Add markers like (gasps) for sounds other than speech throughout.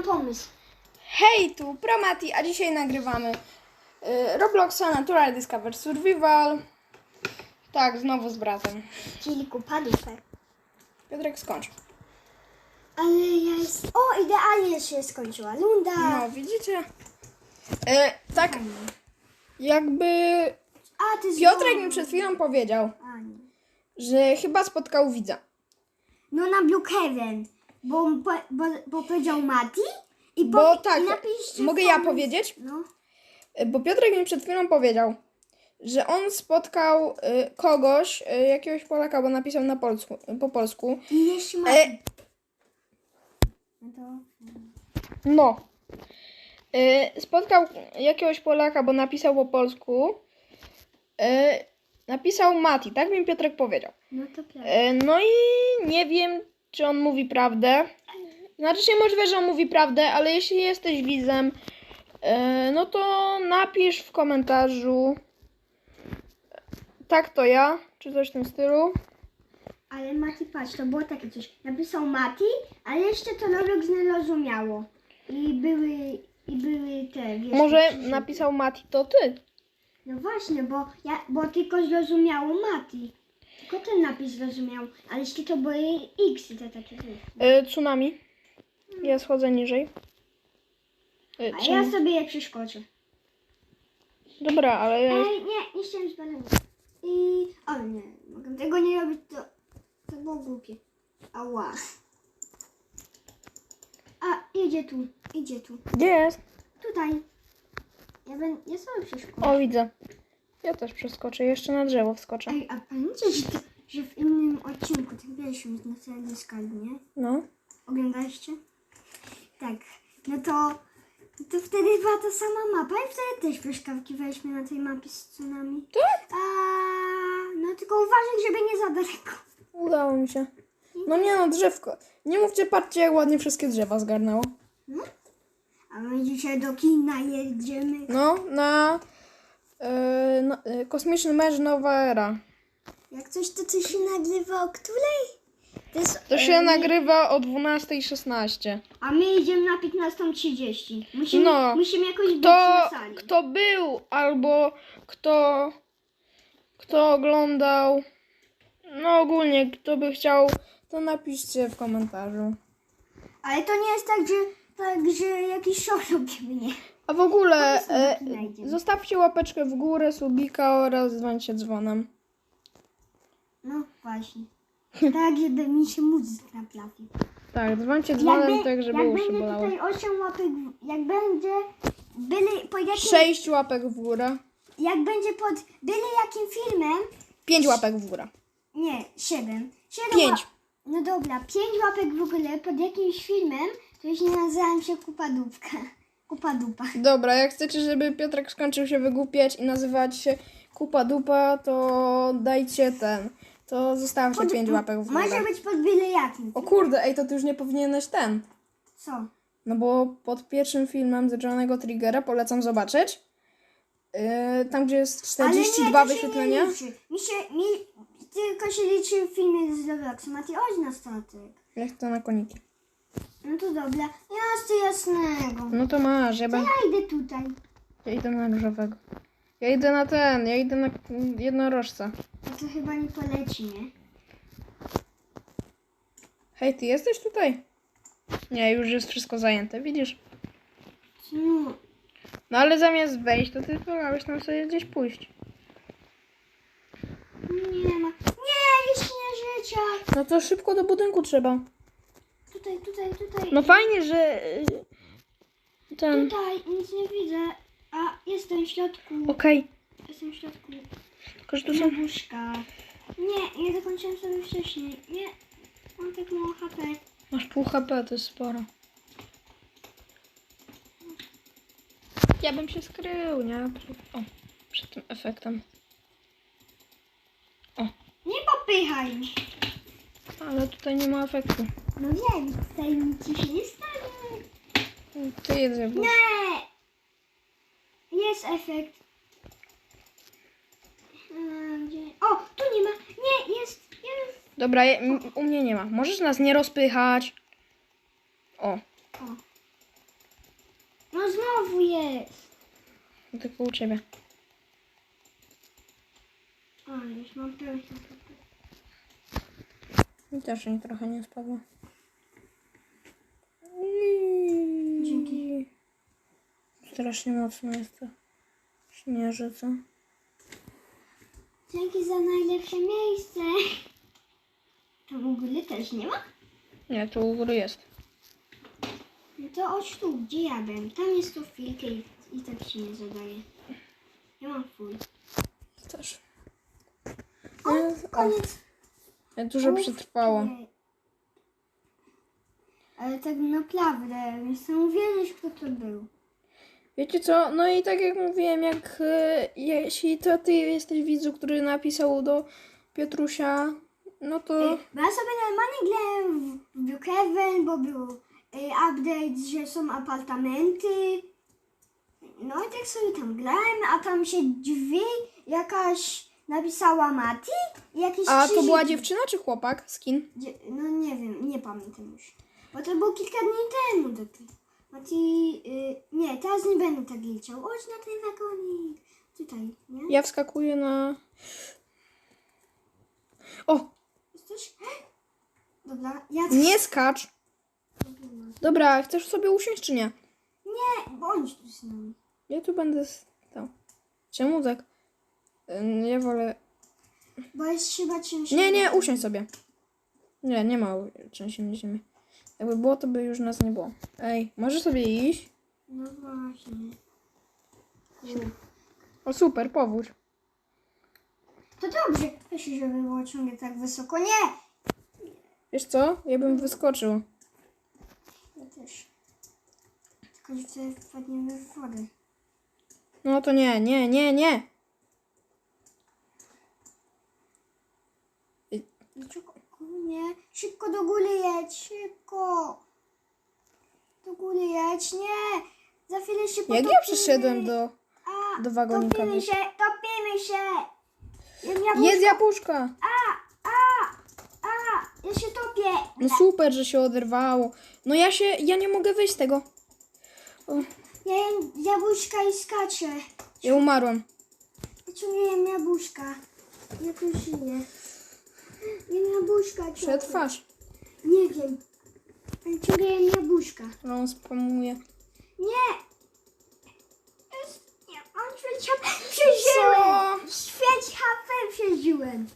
mam pomysł. Hej, tu Promati, a dzisiaj nagrywamy y, Robloxa Natural Discover Survival. Tak, znowu z bratem. Czyli kupadówek. Piotrek skończ. Ale ja jest... O, idealnie się skończyła. Lunda. No, widzicie? Y, tak, jakby A, ty Piotrek mi przed chwilą powiedział, A, nie. że chyba spotkał widza. No na Blue Heaven. Bo, bo, bo, bo powiedział Mati i, Bo powie- tak, napiszcie mogę ja komentarz- powiedzieć? No. Bo Piotrek mi przed chwilą powiedział, że on spotkał y, kogoś, y, jakiegoś Polaka, bo napisał na polsku, po polsku. I jeszcze Mati. E, No to... No. Y, spotkał jakiegoś Polaka, bo napisał po polsku. Y, napisał Mati, tak mi Piotrek powiedział. No to prawda. Y, no i nie wiem, czy on mówi prawdę. Znaczy się możliwe, że on mówi prawdę, ale jeśli jesteś widzem, y, no to napisz w komentarzu. Tak to ja, czy coś w tym stylu. Ale Mati, patrz, to było takie coś. Napisał Mati, ale jeszcze to Roblox nie rozumiało. I były, i były te, wiesz... Może napisał Mati, to ty. No właśnie, bo, ja, bo tylko zrozumiało Mati. Tylko ten napis zrozumiał, ale jeszcze to były X i te takie rzeczy. Y, tsunami. Ja schodzę niżej. Y, A ja sobie je przeskoczę. Dobra, ale ja... Ej, nie, nie chciałem balonu. I... O nie, mogę tego nie robić, to... To było głupie. Ała. A, idzie tu, idzie tu. Gdzie jest? Tutaj. Ja, ben, ja sobie przeskoczę. O, widzę. Ja też przeskoczę. Jeszcze na drzewo wskoczę. Ej, a pamiętacie, że, to, że w innym odcinku, tym pierwszym na teledyskali, nie? No. Oglądaliście? Tak. No to, to wtedy była ta sama mapa i wtedy też przeszkakiwaliśmy na tej mapie z tsunami. Tak? A, no tylko uważaj, żeby nie za daleko. Udało mi się. No nie no, drzewko. Nie mówcie, patrzcie jak ładnie wszystkie drzewa zgarnęło. A my dzisiaj do kina jedziemy. No, na... Yy, no, yy, kosmiczny mecz Nowa Era. Jak coś, to coś się nagrywa o której? To, jest, To się e, nagrywa o 12.16. A my idziemy na 15.30. Musimy, No. musimy jakoś być Kto, na sali. kto był albo kto, kto oglądał, no ogólnie kto by chciał, to napiszcie w komentarzu. Ale to nie jest tak, że, tak, że jakiś show robimy, nie? A w ogóle Po e, zostawcie łapeczkę w górę, subika oraz dzwońcie dzwonem. No właśnie. Tak, żeby mi się muzyka trafi. Tak, dzwońcie dzwonem Jakby, tak, żeby jak uszy będzie bolały. tutaj 8 łapek, w- jak będzie byli pod jakim, Sześć łapek w górę. jak będzie pod byli jakim filmem, Pięć łapek w górę. nie, 7. 7 Pięć. no dobra, 5 łapek w ogóle pod jakimś filmem, to już nie nazywam się Kupadówka. Kupadupa. Dobra, jak chcecie, żeby Piotrek skończył się wygłupiać i nazywać się Kupa Dupa, to dajcie ten. To zostawcie Pod- pięć łapek w górę. Może być pod byle jakim. O kurde, ej, to ty już nie powinieneś ten. Co? No bo pod pierwszym filmem z Johnego Triggera polecam zobaczyć. Yy, tam, gdzie jest Ale nie, 42 to się wyświetlenia. Nie liczy. Mi się, mi tylko się liczy w filmie z Robloxa. Mati, chodź na statek. Ja chcę na koniki. No to dobra. Ja chcę jasnego. No to masz, ja, ben... Ja idę tutaj. ja idę na różowego. Ja idę na ten, ja idę na jednorożca. No to chyba nie poleci, nie? Hej, ty jesteś tutaj? Nie, już jest wszystko zajęte, widzisz? No, No ale zamiast wejść, to ty wolałeś tam sobie gdzieś pójść. nie ma. Nie, jeszcze nie życia. No to szybko do budynku trzeba. Tutaj, tutaj, tutaj. No fajnie, że yy, ten... Tutaj nic nie widzę. A jestem w środku. Okej, Jestem w środku. tylko że tu są... Jabłuszka. Nie, nie dokończyłem sobie wcześniej. Nie. Mam tak mało HP. Masz pół HP, to jest sporo. Ja bym się skrył, nie? O, przed tym efektem. Nie popychaj mnie. Ale tutaj nie ma efektu. No wiem, tutaj nic się nie stanie. Ty jedzę, bo... Nie! Jest efekt. A, Gdzie? O, tu nie ma. Nie, jest. Jest. Dobra, je, m- u mnie nie ma. Możesz nas nie rozpychać. O, O. znowu jest. Tylko u ciebie. O, już mam pełno. I też mi trochę nie spadło. Dzięki. Strasznie mocno jest to. Śnieży, co? Dzięki za najlepsze miejsce. To w ogóle też nie ma? Nie, tu u góry jest. No to chodź tu, gdzie ja byłem. Tam jest tu chwilkę i, i tak się nie zadaje. Ja mam full. Też. O, koniec. Ja dużo przetrwało. Ale tak naprawdę jestem uwierzyć, kto to był. Wiecie co? No i tak jak mówiłem, jak e, jeśli to ty jesteś widzu, który napisał do Piotrusia, no to Bo ja sobie normalnie grałem w Brookhaven, bo był y, update, że są apartamenty. No i tak sobie tam grałem, a tam się drzwi jakaś napisała Mati i jakiś A to krzyżyk. była dziewczyna czy chłopak? Skin? No nie wiem, nie pamiętam już. Bo to było kilka dni temu do tego. Mati, y, nie, teraz nie będę tak liczył. Chodź na ten wagonik. Tutaj, nie? Ja wskakuję na... O! Jesteś? Dobra, ja Nie skacz! Dobra, chcesz sobie usiąść czy nie? Nie, bądź tu z nami. Ja tu będę stał. Czemu tak? Ja wolę... Bo jest chyba ciężko. Nie, nie, usiądź sobie. Nie, nie ma trzęsienia ziemi. Jakby było, to by już nas nie było. Ej, możesz sobie iść? No właśnie. O super, powódź. To dobrze. Proszę, żeby było ciągle tak wysoko. Nie! Wiesz co? Ja bym wyskoczył. Ja też. Tylko, że wtedy wpadniemy w wodę. No to nie, nie, nie, nie. Dlaczego? Nie. Szybko do góry jedź. Szybko. Do góry jedź. Nie. Za chwilę się Jak potopimy. ja przyszedłem do... A, do wagonika, Topimy się. Topimy się. Jem jabłuszko. Jedz jabłuszka! A, a, a. Ja się topię. No super, że się oderwało. No ja się, ja nie mogę wyjść z tego. O, Ja jem jabłuszka i skaczę. ja umarłem. Ja ciągle jem jabłuszka. Jakoś Jem jabłuszka. ciągle. Przetrwasz. Nie wiem. Ja ciągle jem jabłuszka. No on spamuje. Nie! Jest- Nie, on świeć HP przeżyłem! Świeć HP przeżyłem!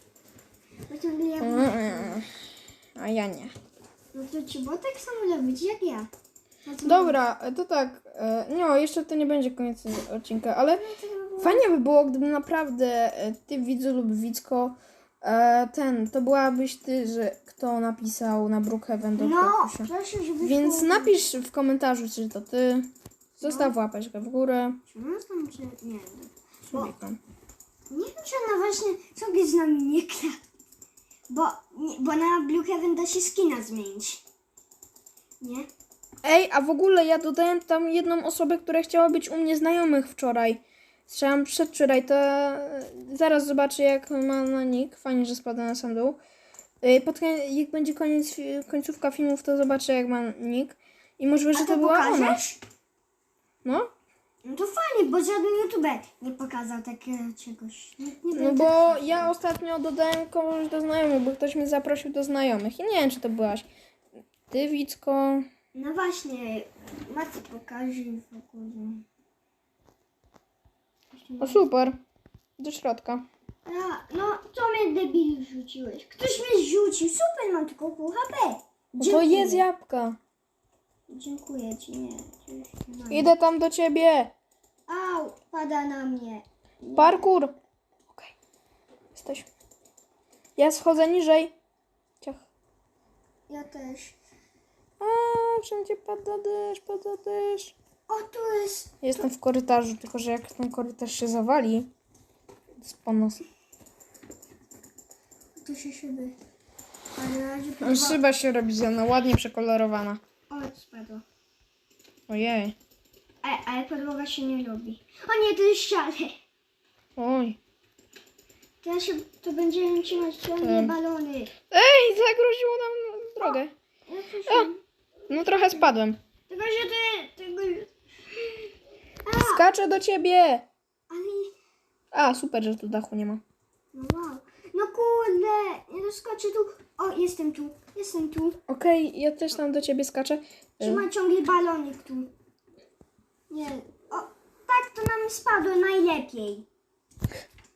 Bo ciągle jabłuszka. Mm, A ja nie. No to ci bo tak samo robić jak ja. No to- Dobra, to tak. e, Nie, jeszcze to nie będzie koniec odcinka, ale No było- fajnie by było, gdyby naprawdę e, ty widzu lub widzko e, ten, to byłabyś ty, że kto napisał na Brookhaven do No, proszę, żebyś Więc było- napisz w komentarzu, czy to ty. Zostaw łapeczkę w górę. Czy ona tam, czy... Nie wiem. Bo nie wiem, czy ona właśnie sobie z nami nie gra. Bo, nie, bo na Blue Heaven da się skina zmienić. Nie? Ej, a w ogóle ja dodałem tam jedną osobę, która chciała być u mnie znajomych wczoraj. Chciałam przedwczoraj, to e, zaraz zobaczę jak ma na nick. Fajnie, że spada na sam dół. E, Pod, jak będzie koniec, fi- końcówka filmów, to zobaczę jak ma nick. I możliwe, że to, to była ona. No, No to fajnie, bo żaden youtuber nie pokazał takiego czegoś. Nie, nie no bo ja ostatnio dodałem kogoś do znajomych, bo ktoś mnie zaprosił do znajomych. I nie wiem, czy to byłaś ty, Wicko. No właśnie, Macie pokaże w ogóle. O super, do środka. A, no, co mnie debil rzuciłeś? Ktoś mnie rzucił. Super, mam tylko pół HP. No to jest jabłka. Dziękuję ci, nie. Idę tam do ciebie. Au, pada na mnie. Parkour. Okej. Jesteś. Ja schodzę niżej. Ciach. Ja też. A, wszędzie pada deszcz, pada deszcz. O, tu jest. Jestem w korytarzu, tylko że jak ten korytarz się zawali, to jest po nas. Tu się szyby. Ale na razie No, próba... Szyba się robi zielona, ładnie przekolorowana. O, spadło. Ojej. Ale, ale podłoga się nie robi. O nie, to jest ścianę. Oj. Teraz się, to będziemy trzymać ciągle Tak. balony. Ej, zagroziło nam drogę. Ja coś O, no trochę spadłem. Tylko, że ty, tego... Skaczę do ciebie! A, super, że tu dachu nie ma. No wow. No kurde, nie doskoczę tu. O, jestem tu, jestem tu. Okej, ja też tam do ciebie skaczę. Y, Trzyma ciągle balonik tu. Nie. O, tak to nam spadło najlepiej.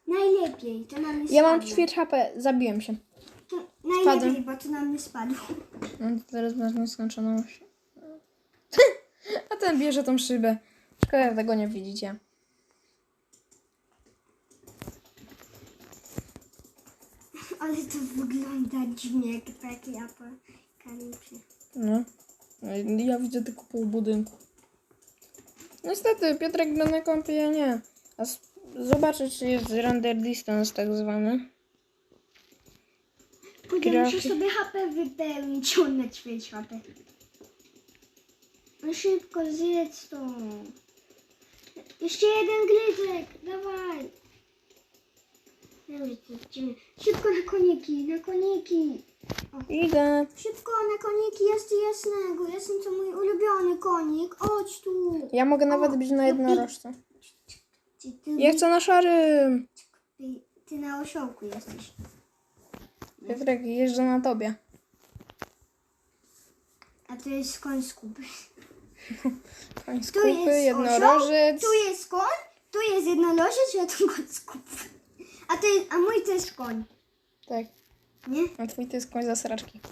Najlepiej, to nam nie Ja mam spadło. ćwierć HP, zabiłem się. To najlepiej, bo to nam nie spadło. No to teraz masz nieskończoną się. (laughs) A ten bierze tą szybę. Szkoda, tego nie widzicie. Ale to wygląda dziwnie, jak takie apokalipsy. No. Ja widzę tylko pół budynku. Niestety, Piotrek gra na kompie, ja nie. A zobaczę, czy jest render distance tak zwany. Kurde, Grafik- muszę sobie HP wypełnić, on na ćwierć HP. No szybko, zjedz to. Jeszcze jeden gryzek, dawaj. To. Szybko na koniki, na koniki. Idę. Szybko na koniki, jest jasnego. Jestem to mój ulubiony konik. Chodź tu. Ja mogę nawet być na. Ty, ty, Ja chcę na szarym. ty, ty na osiołku jesteś. Piotrek, jeżdżę na tobie. A to jest koń. (laughs) Koń Tu skupy, jest jednorożec. tu jest koń, tu jest jednorożec, a tu koń skupy. A, ty, a mój to jest koń, Tak, nie? a twój to jest koń zasraczki. (laughs)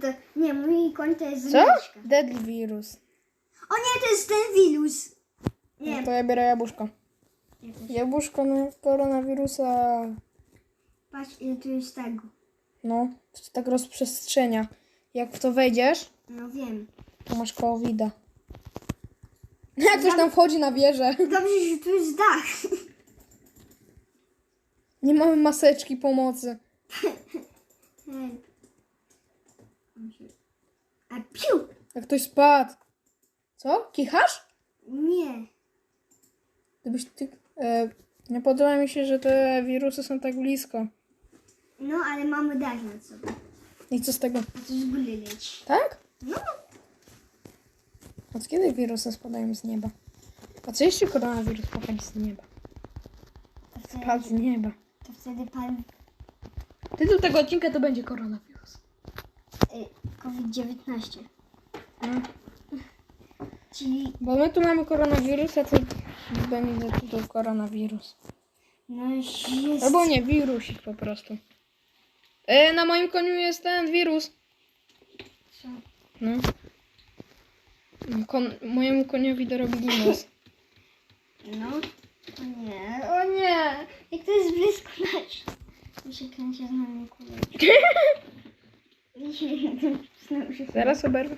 To, nie, mój koń to jest Co? Deadly virus. O nie, to jest ten wirus. Nie, To ja biorę jabłuszko. ja też. Jabłuszko na koronawirusa. patrz ile tu jest tego. No, to się tak rozprzestrzenia. Jak w to wejdziesz, No wiem. to masz kołowida. (laughs) Jak ktoś tam wchodzi na wieżę. (laughs) Dobrze, że tu jest dach. Nie mamy maseczki pomocy. Help. A piu! Jak ktoś spadł. Co? Kichasz? Nie. Gdybyś ty... E, nie podoba mi się, że te wirusy są tak blisko. No, ale mamy dach nad sobą. I co z tego? A. Tak? No. Od kiedy wirusy spadają z nieba? A co jeśli koronawirus popadł z nieba? Wtedy, Spadł z nieba. to wtedy pan Tytuł tego odcinka to będzie koronawirus. y, COVID-19. No. Czyli, Bo my tu mamy koronawirusa, to będzie tytuł koronawirus. no jest... Albo nie, wirusik po prostu. E, na moim koniu jest ten wirus. Co? No. Kon, mojemu koniowi dorobili nos. No. O nie, o nie. Jak to jest blisko nasz. Mi się kręci z nami. Znowu (laughs) się Zaraz oberwę.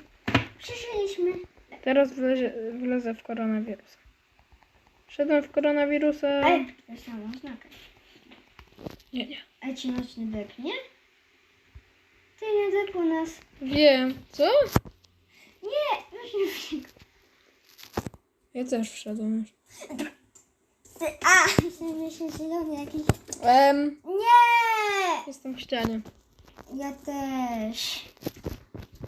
Przyszliśmy. Teraz wlezie, wlezę w koronawirusa. Wszedłem w koronawirusa. Ej, to jest samo znaka. Nie, nie. A ci nocny dek, nie? Ty nie dek u nas. Wiem. Co? Nie, nocny dek. Ja też wszedłem już. Ty, a! Myślałem, że zielony jakiś. Em, Nie! jestem w ścianie. Ja też.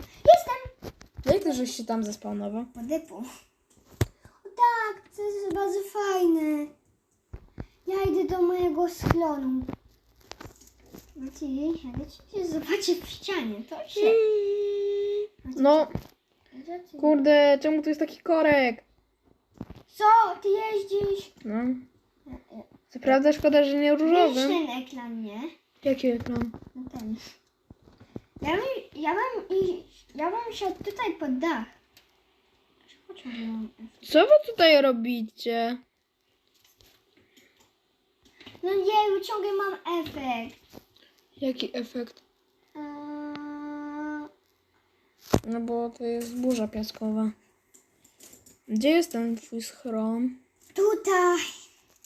Jestem! Jak ty żeś się tam zespawnował? Po depu. O tak, to jest bardzo fajne. Ja idę do mojego schronu. Maciej, się zobaczy w ścianie? To się... No, kurde, czemu tu jest taki korek? Co? Ty jeździsz? No. Co prawda szkoda, że nie Wiesz różowym. ten ekran, nie? Jaki ekran? No ten. Ja bym, ja bym, ja bym siadł tutaj pod dach. Co wy tutaj robicie? No nie, ciągle mam efekt. Jaki efekt? Eee, No bo to jest burza piaskowa. Gdzie jest ten twój schron? tutaj.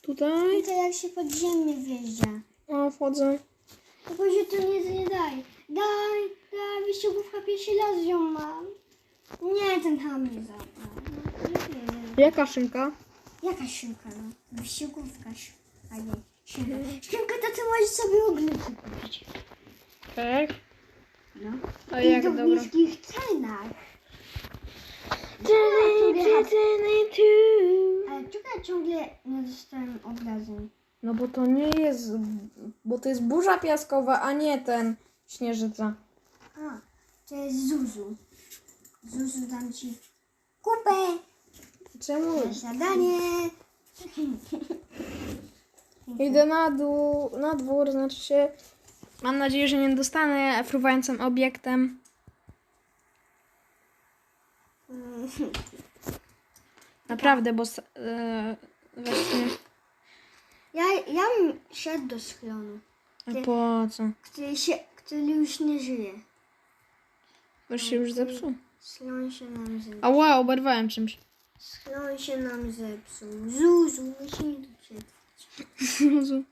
Tutaj? Tutaj jak się podziemnie wjeżdża. O, wchodzę. Tylko się tu nic nie daj. Daj, daj, wyścigówka pierwszy raz ją mam. Nie, ten tam nie zabrał. No, nie, nie. Jaka szynka? Jaka szynka, no? Wyścigówka, a nie szynka. Szynka to ty możesz sobie ogórki kupić. Tak. No. A I jak to w dobra? niskich cenach. Ale czekaj, ciągle nie dostałem obrazem. No bo to nie jest, bo to jest burza piaskowa, a nie ten śnieżyca. A, to jest Zuzu. Zuzu dam ci kupę Czemu? na zadanie. (laughs) Idę na dół, na dwór, znaczy się, mam nadzieję, że nie dostanę fruwającym obiektem. (laughs) Naprawdę, bo s- e, właśnie, Ja, ja bym szedł do schronu, a po co? który, się, który już nie żyje. Bo się już zepsuł. Schlon się nam zepsuł. A wow, oberwałem czymś. Schlon się nam zepsuł. Zuzu, musimy tu przetrwać. Zuzu.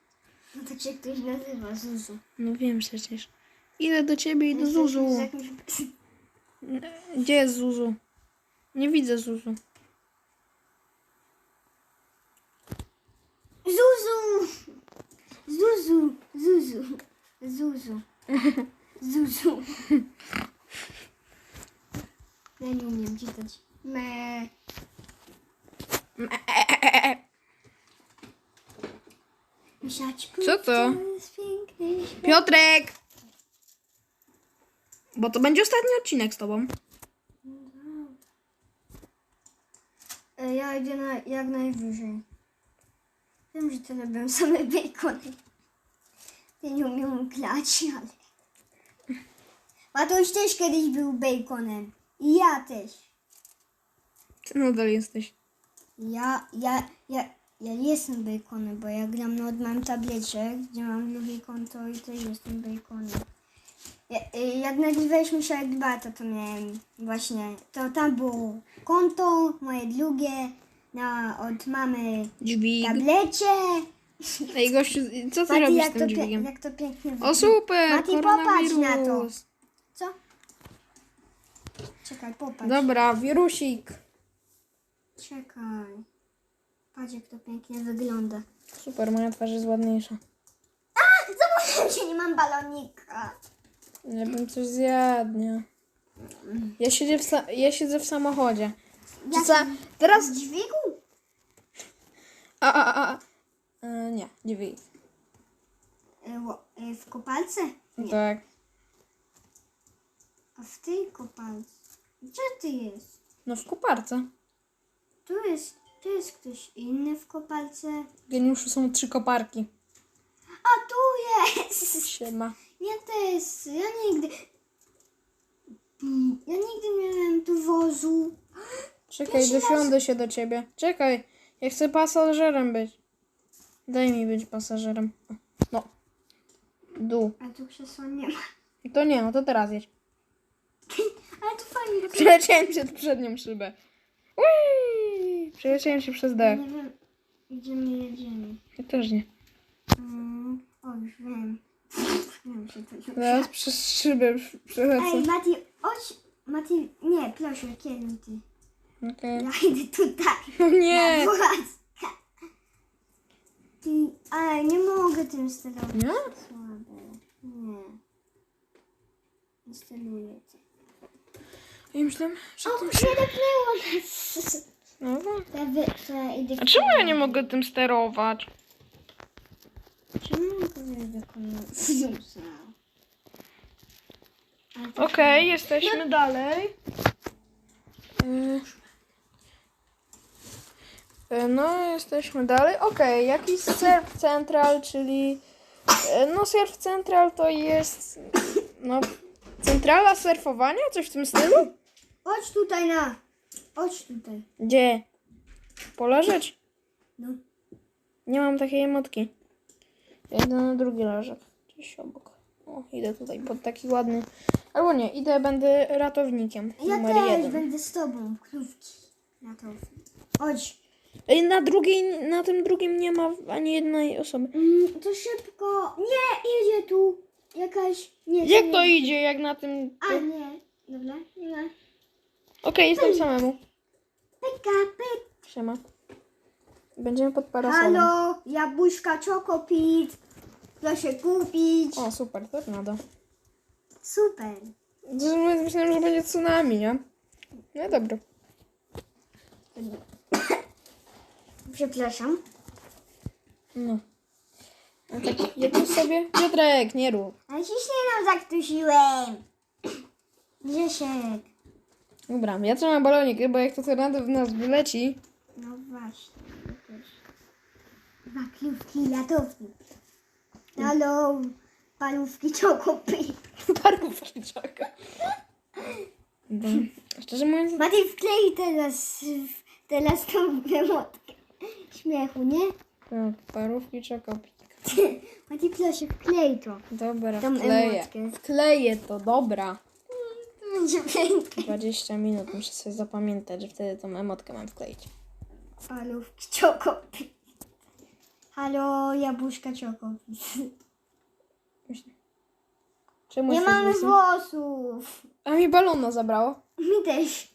No tak się ktoś nazywa, Zuzu. No wiem przecież. Idę do ciebie i do Zuzu. jakimś- (laughs) Gdzie jest Zuzu? Nie widzę Zuzu. Zuzu! Zuzu! Zuzu! Zuzu! (laughs) Zuzu! Ja nie umiem czytać. Me. Misiaczku, Co to? Piotrek! Bo to będzie ostatni odcinek z tobą. E, Ja idę na, jak najwyżej. Wiem, że to robią same bacony. Ja nie umiem grać, ale... Matuś też kiedyś był baconem. I ja też. Ty nadal jesteś. Ja, ja, ja, ja nie jestem baconem, bo ja gram na moim tablecie, gdzie mam drugie konto i też jestem baconem. Ja, y, jak nagrywaliśmy się jak bata, to miałem właśnie, to tam było konto, moje drugie, na, od mamy Dźwig. tablecie. Ej, gościu, co ty Mati, robisz jak z to, tym pie- dźwigiem? jak to pięknie O wygląda. super, Mati, popatrz na to. Co? Czekaj, popatrz. Dobra, wirusik. Czekaj. Patrz jak to pięknie wygląda. Super, moja twarz jest ładniejsza. Zapomniałem, że nie mam balonika. Ja bym coś zjadł, nie? Ja siedzę w, sa- ja siedzę w samochodzie. Czy Jak sa- teraz... z dźwigu? A, a, a, a. E, nie, dźwig. E, ło- e, W kopalce? Nie. Tak. A w tej kopalce? Gdzie ty jest? No w koparce. Tu jest, tu jest ktoś inny w kopalce. Geniuszu są trzy koparki. A tu jest! Siema. Ja też, ja nigdy... Mm, Ja nigdy nie miałem tu wozu. Czekaj, Pierwszy raz- dosiądę się do ciebie. Czekaj, ja chcę pasażerem być. Daj mi być pasażerem. O, No. Dół. A tu krzesła nie ma. To nie, no to teraz jedź. (laughs) Ale tu fajnie. bo tu- Przeleciałem się przednią szybę. Ui! Przeleciałem się przez dech. Nie wiem, gdzie my jedziemy. Ja też nie. Mm, o, już wiem. Wiem, że to już. Zaraz przez szybę przelecę. Ej, Mati, chodź. Mati, nie, proszę, kieruj ty. Okej. Ja idę tutaj. (laughs) No nie! Na władka. Ty, ale nie mogę tym sterować. Nie? Słabe. Nie. Nie steruję tym. Ja myślałem, że... O, przedepnęło nas. (laughs) No, no. To ja, wy, to ja idę A czemu ja nie mogę tym sterować? Czemu? Zusa. Ale to Okej, jesteśmy dalej. Y, y, No, jesteśmy dalej. Okej, jakiś Surf Central, czyli... y, No, Surf Central to jest... No, centrala surfowania? Coś w tym stylu? Chodź tutaj na. Chodź tutaj. Gdzie? Poleżeć? No. Nie mam takiej emotki. Ja idę na drugi leżek. Gdzieś obok. O, idę tutaj pod taki ładny... Albo nie, idę, będę ratownikiem. Ja numer też jeden. będę z tobą. Krówki. Na to. Chodź. Ej, na drugiej, na tym drugim nie ma ani jednej osoby. Mm, to szybko. Nie, idzie tu. Jakaś. Nie, Jak nie. to idzie, jak na tym... A nie. Dobra, nie ma. Okej, jestem samemu. Pyka, pyk. Siema. Będziemy pod parasolem. Halo, jabłuszka Chocopit. Proszę kupić. O, super, tornado. Super. Myślałem, że będzie tsunami, nie? No dobra. Przepraszam. No. A tak jedno sobie. Piotrek, nie rób. Ale ciśnieniem zaktusiłem. Grzesiek. Dobra, ja trzymam balonik, bo jak to tornado w nas wyleci. No właśnie. Maklówki, latówki. Halo, palówki, czokopy. Parówki czeka. (laughs) Bo, szczerze mówiąc, Matej, wklej teraz, teraz tą emotkę. Śmiechu, nie? no, parówki czekopik. (laughs) Matej, proszę, wklej to. Dobra, Tą wkleję. emotkę. Wkleję to, dobra. Będzie piękne. 20 minut, muszę sobie zapamiętać, że wtedy tą emotkę mam wkleić. Palówki, czokopy. Halo, jabłuszka, czokopy. Czemu Nie jesteś mamy łysy? włosów. A mi balona zabrało. Mi też.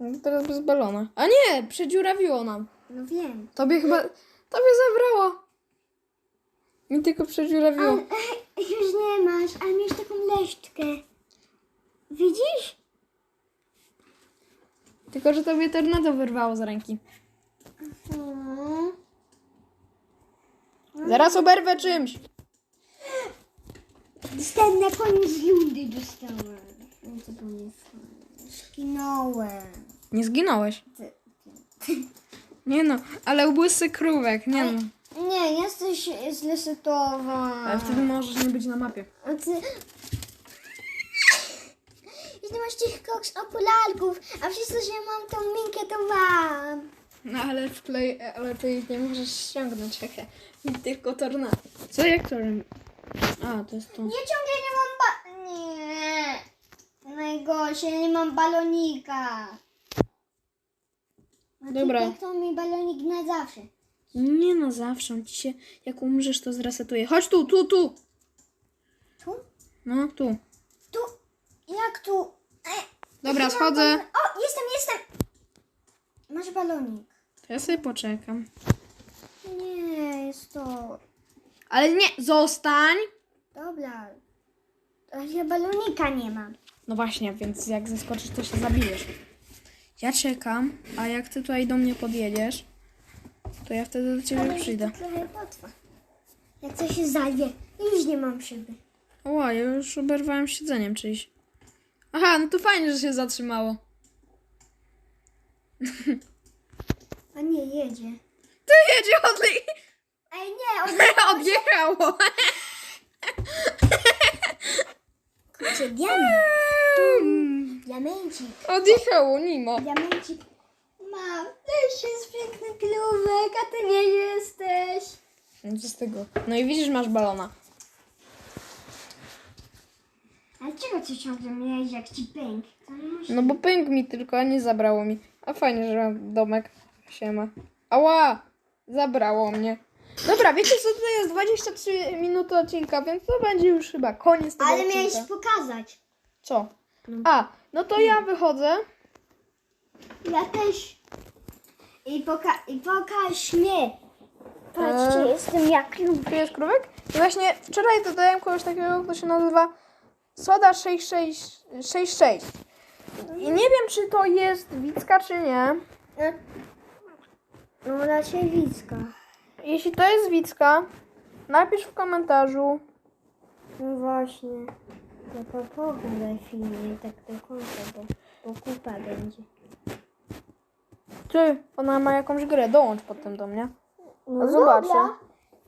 No, Teraz bez balona. A nie, przedziurawiło nam. No wiem. Tobie chyba... Tobie zabrało. Mi tylko przedziurawiło. Ale, już nie masz, ale miałeś taką leszczkę. Widzisz? Tylko, że tobie tornado wyrwało z ręki. Hmm. Zaraz oberwę czymś. Dostałem na koniec rundy dostałem. No co to nie. Skinąłem. Nie zginąłeś. Ty- Nie no, ale ubłysy krówek, nie no. Nie, jesteś zresetowa. Ale wtedy możesz nie być na mapie. A ty... Jeśli masz tych koks okularków, a wszystko, że mam tą minkę, to mam. No ale wklej, ale ty nie możesz ściągnąć, hehe. Tylko tornado. Co jak to robi? A, to jest to. Ja ciągle nie mam ba... Nie. Najgorsze, nie mam balonika. A Dobra. Ty, tak to mi balonik na zawsze. Nie no, zawsze on ci się, jak umrzesz, to zresetuje. Chodź tu, tu, tu. Tu? No, tu. Tu? Jak tu? Dobra, schodzę. balon- O, jestem, jestem. Masz balonik. To ja sobie poczekam. Nie, jest to... Ale nie, zostań. Dobra. Ale ja balonika nie mam. No właśnie, więc jak zeskoczysz, to się zabijesz. Ja czekam, a jak ty tutaj do mnie podjedziesz, to ja wtedy do ciebie przyjdę. to trochę potrwa. Jak coś się zalwie, już nie mam szyby. O, ja już oberwałem siedzeniem czyjś. Aha, no to fajnie, że się zatrzymało. A nie, jedzie. Ty jedzie odli... Ej, nie, od... (laughs) Odjechało. Kurczę, diament. Diamencik. Odjechało, Nimo. Diamencik. Mam, też jest piękny klubek, a ty nie jesteś. No co z tego? No i widzisz, masz balona. Ale czego ty ciągle miałeś, jak ci pęk? To nie. No bo pęk mi tylko, a nie zabrało mi. A fajnie, że mam domek. Siema. Ała! Zabrało mnie. Dobra, wiecie co, tutaj jest 23 minuty odcinka, więc to będzie już chyba koniec tego Ale odcinka. miałeś pokazać. Co? A, no to ja wychodzę. Ja też. I, poka i pokaż mnie. Patrzcie, Eee. jestem jak lub. Czujesz krówek? I właśnie wczoraj dodałem kogoś takiego, kto się nazywa Soda 6666. I nie wiem, czy to jest Wicka, czy nie. No raczej widzka. Jeśli to jest Wicka, napisz w komentarzu. No właśnie. No to pogadaj filmie tak do końca, bo, bo kupa będzie. Ty, ona ma jakąś grę, dołącz potem do mnie. No zobaczę.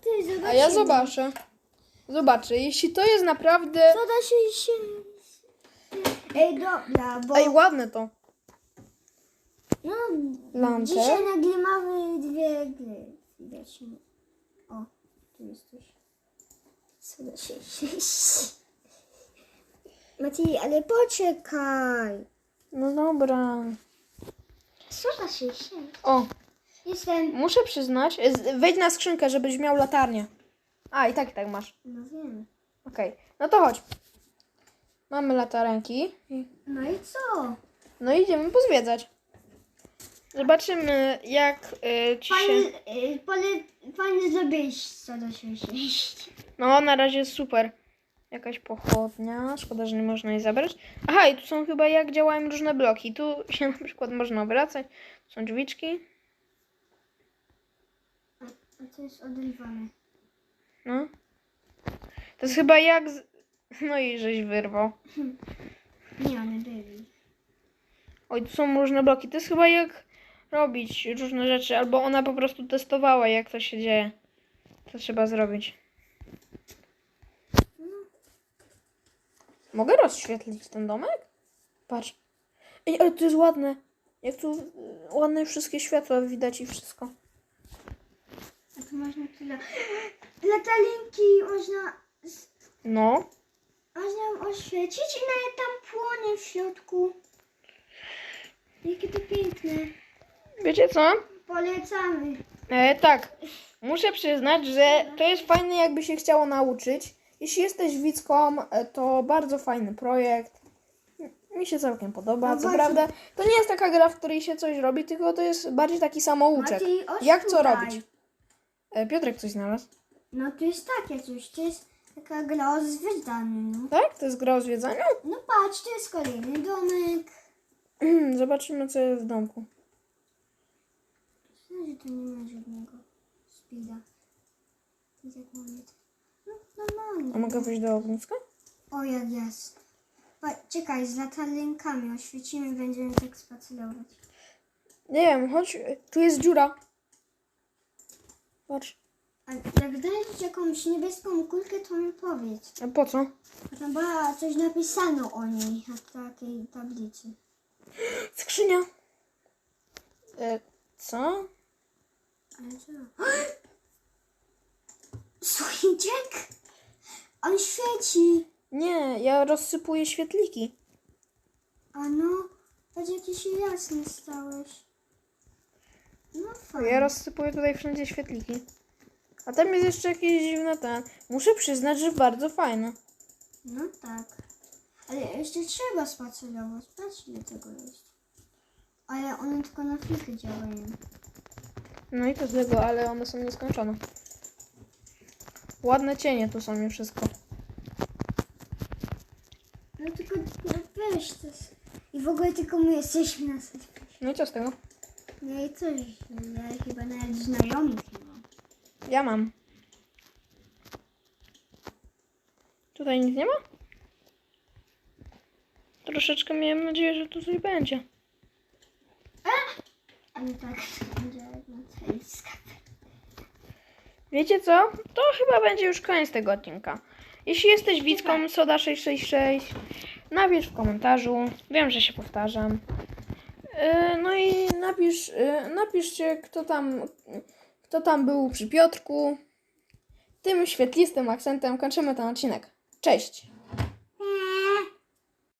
Ty. A ja zobaczę. Zobaczę, jeśli to jest naprawdę... Co da się się... Ej, dobra, bo... Ej, ładne to. No, Lampę. dzisiaj nagrywamy dwie gry. Widać. O, tu jesteś. Co da się się... Maciej, ale poczekaj. No dobra. Co da się się? O, Jestem... muszę przyznać, z- wejdź na skrzynkę, żebyś miał latarnię. A, i tak, i tak masz. No wiem. Okej, no to chodź. Mamy latarenki. No i co? No idziemy pozwiedzać. Zobaczymy, jak y, ci się... Fajnie, y, pole, fajnie zrobić, co da się się. No, na razie jest super. Jakaś pochodnia. Szkoda, że nie można jej zabrać. Aha, i tu są chyba jak działają różne bloki. Tu się (laughs) na przykład można obracać. Tu są drzwiczki. A to jest odrywane. No. To jest chyba jak. Z... (laughs) No i żeś wyrwał. Nie, one byli. Oj, tu są różne bloki. To jest chyba jak robić różne rzeczy. Albo ona po prostu testowała, jak to się dzieje. Co trzeba zrobić. Mogę rozświetlić ten domek? Patrz. Ej, ale to jest ładne. Jak tu y, ładne wszystkie światła widać i wszystko. Można tyle. Latalinki można, No. można oświecić i nawet tam płonie w środku. Jakie to piękne. Wiecie co? Polecamy. E, tak. Muszę przyznać, że to jest fajne, jakby się chciało nauczyć. Jeśli jesteś widzką, e, to bardzo fajny projekt. Mi się całkiem podoba. No Co prawda, to nie jest taka gra, w której się coś robi, tylko to jest bardziej taki samouczek. Maciej, Jak co robić? E, Piotrek coś znalazł. No to jest takie coś, to jest taka gra o zwiedzaniu, no. Tak? To jest gra o zwiedzaniu? No patrz, to jest kolejny domek. (clears throat) Zobaczymy, co jest w domku. Myślę, że tu nie ma żadnego speeda. To jest jak mamy. No, normalnie. A mogę wejść do ogniska? O, jak jest. Pa, czekaj, z latalinkami oświecimy, będziemy tak spacerować. Nie wiem, chodź. Tu jest dziura. Patrz. A jak znajdziesz jakąś niebieską kulkę, to mi powiedz. A po co? Bo tam była coś napisano o niej na takiej tablicy. Skrzynia. E, co? Ale co? (gasps) Słończek? On świeci. Nie, ja rozsypuję świetliki. A no, patrz jaki się jasny stałeś. No fajnie. Ja rozsypuję tutaj wszędzie świetliki. A tam jest jeszcze jakieś dziwne ten. Muszę przyznać, że bardzo fajne. No tak. Ale jeszcze trzeba spacerować. Patrz ile tego jest. Ale one tylko na chwilkę działają. No i to z tego, ale one są nieskończone. Ładne cienie tu są i wszystko. No tylko no weź to. I w ogóle tylko my jesteśmy na setcie. No i co z tego? No i coś, ja chyba nawet znajomych nie mam. Ja mam. Tutaj nic nie ma? Troszeczkę miałem nadzieję, że tu coś będzie. Ale tak, będzie na teliska. Wiecie co? To chyba będzie już koniec tego odcinka. Jeśli jesteś widzką Soda666, napisz w komentarzu. Wiem, że się powtarzam. Yy, No i napisz, yy, napiszcie, kto tam, kto tam był przy Piotrku. Tym świetlistym akcentem kończymy ten odcinek. Cześć!